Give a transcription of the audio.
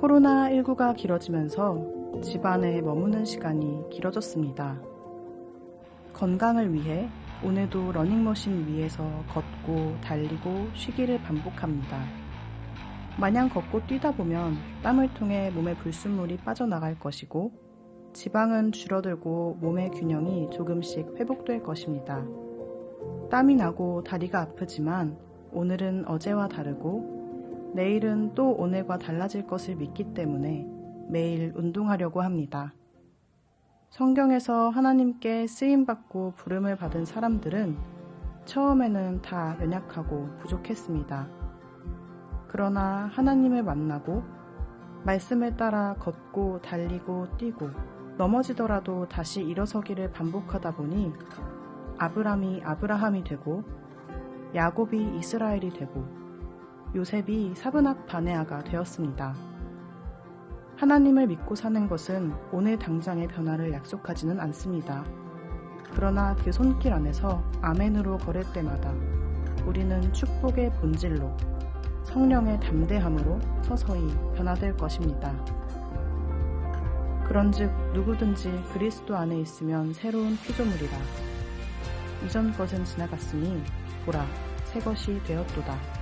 코로나19가 길어지면서 집안에 머무는 시간이 길어졌습니다. 건강을 위해 오늘도 러닝머신 위에서 걷고 달리고 쉬기를 반복합니다. 마냥 걷고 뛰다 보면 땀을 통해 몸의 불순물이 빠져나갈 것이고 지방은 줄어들고 몸의 균형이 조금씩 회복될 것입니다. 땀이 나고 다리가 아프지만 오늘은 어제와 다르고 내일은 또 오늘과 달라질 것을 믿기 때문에 매일 운동하려고 합니다. 성경에서 하나님께 쓰임받고 부름을 받은 사람들은 처음에는 다 연약하고 부족했습니다. 그러나 하나님을 만나고 말씀을 따라 걷고 달리고 뛰고 넘어지더라도 다시 일어서기를 반복하다 보니 아브람이 아브라함이 되고 야곱이 이스라엘이 되고 요셉이 사브낙 바네아가 되었습니다. 하나님을 믿고 사는 것은 오늘 당장의 변화를 약속하지는 않습니다. 그러나 그 손길 안에서 아멘으로 걸을 때마다 우리는 축복의 본질로 성령의 담대함으로 서서히 변화될 것입니다. 그런즉 누구든지 그리스도 안에 있으면 새로운 피조물이라. 이전 것은 지나갔으니 보라 새 것이 되었도다.